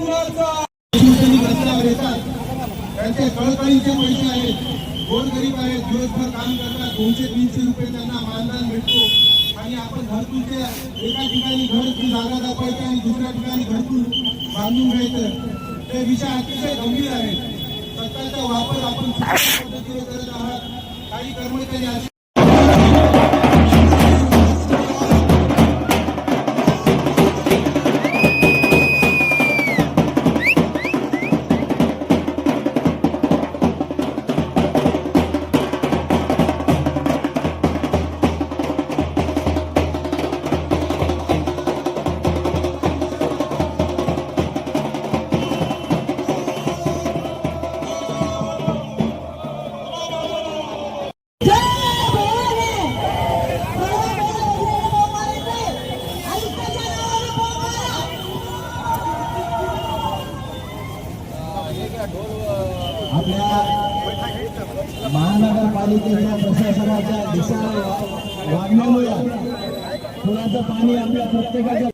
मैदानावर येतात त्यांचे कळकळीचे पैसे आहेत. गोरगरीब आहेत. दिवसभर काम करतात. दोनशे तीनशे रुपये त्यांना मानधन भेटतो. आणि आपण घरकुलचे एका ठिकाणी घर जागा दाखवायची आणि दुसऱ्या ठिकाणी घरकुल बांधून घ्यायचं. ते विषय अतिशय गंभीर आहे सत्ताचा वापर आपण पद्धतीने करत आहात. काही कर्मचारी आपल्या महानगरपालिकेच्या प्रशासनाच्या दिशा वागण्यामुळे पुराचं पाणी आपल्या प्रत्येकाच्या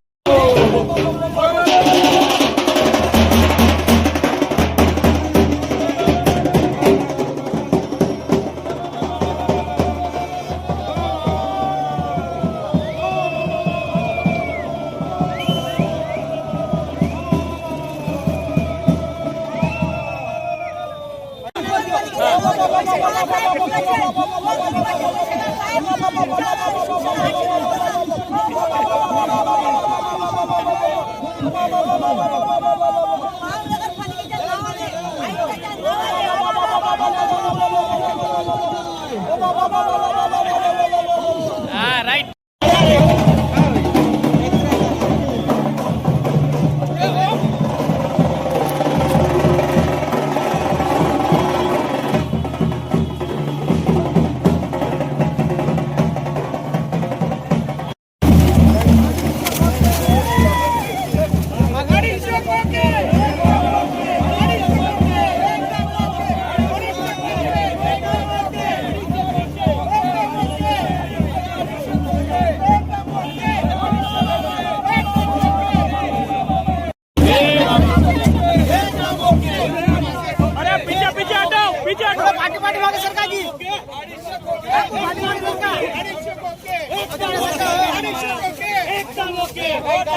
જિંદાબાદ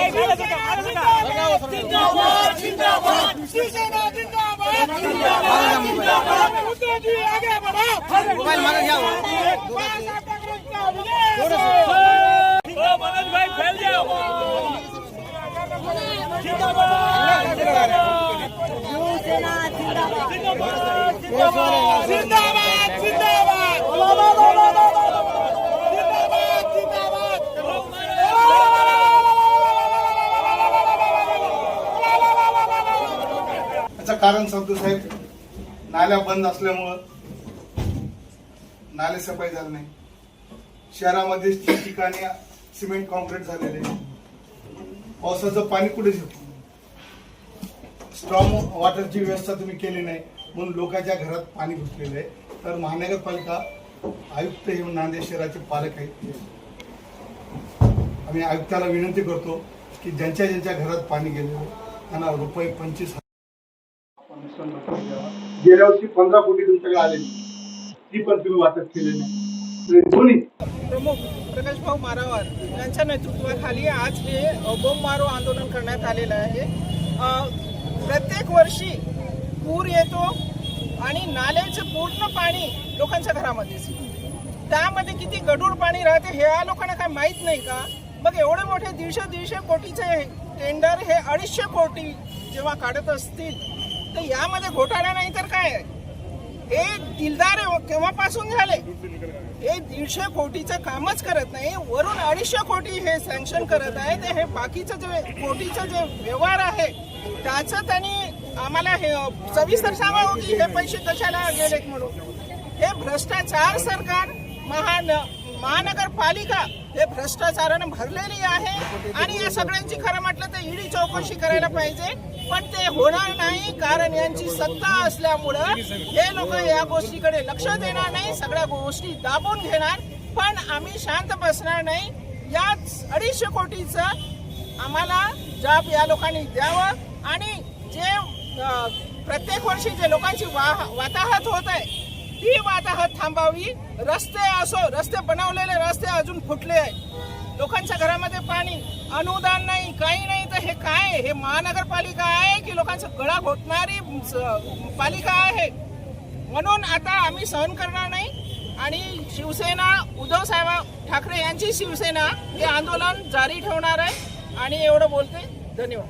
જિંદાબાદ જિંદાબાદ कारण सांगतो साहेब नाल्या बंद असल्यामुळं नाले सफाई झाले नाही. शहरामध्ये ठिकठिकाणी सिमेंट कॉन्क्रीट झालेले पावसाचं पाणी कुठे शिरतं? स्ट्रॉंग वॉटरची व्यवस्था तुम्ही केली नाही म्हणून लोकांच्या घरात पाणी घुसलेलं आहे. तर महानगरपालिका आयुक्त हे नांदेड शहराचे पालक आहेत. आम्ही आयुक्ताला विनंती करतो की ज्यांच्या ज्यांच्या घरात पाणी गेलेलं त्यांना रुपये पंचवीस गेल्या वर्षी पंधरा कोटी तुमच्याकडे आलेली ती पण तुम्ही वाटप केले नाही. तर दोन्ही प्रमुख प्रकाश भाऊ मारावार यांच्या नेतृत्वाखाली आज हे बोंब मारो आंदोलन करण्यात आलेलं आहे. प्रत्येक वर्षी पूर येतो आणि नाल्याचं पूर्ण पाणी लोकांच्या घरामध्ये त्यामध्ये किती गडूळ पाणी राहते हे या लोकांना काय माहीत नाही का? मग एवढे मोठे दीडशे दीडशे कोटीचे टेंडर हे अडीचशे कोटी जेव्हा काढत असतील तर यामध्ये घोटाळा नाही तर काय? हे दिलदार केव्हापासून झाले? हे दीडशे कोटीचं कामच करत नाही. वरून अडीचशे कोटी हे सँक्शन करत आहे ते हे बाकीचं जे कोटीचं जे व्यवहार आहे त्याचं त्यांनी आम्हाला हे सविस्तर सांगावं की हे पैसे कशाला गेलेत म्हणून? हे भ्रष्टाचार सरकार महान महानगरपालिका हे भ्रष्टाचारानं भरलेली आहे. आणि या सगळ्यांची खरं म्हटलं तर ईडी चौकशी करायला पाहिजे. पण ते होणार नाही कारण यांची सत्ता असल्यामुळं हे लोक या गोष्टीकडे लक्ष देणार नाही सगळ्या गोष्टी दाबून घेणार. पण आम्ही शांत बसणार नाही. याच अडीचशे कोटीचं आम्हाला जाब या लोकांनी द्यावं. आणि जे प्रत्येक वर्षी जे लोकांची वा- वाताहत होत आहे ती वाताहत थांबावी. रस्ते असो रस्ते बनवलेले रस्ते अजून फुटले आहेत. लोकांच्या घरामध्ये पाणी अनुदान नाही काही नाही. तर हे काय? हे महानगरपालिका आहे की लोकांचा गळा घोटणारी स- पालिका आहे? म्हणून आता आम्ही सहन करणार नाही. आणि शिवसेना उद्धव साहेब ठाकरे यांची शिवसेना हे आंदोलन जारी ठेवणार आहे. आणि एवढं बोलते. धन्यवाद.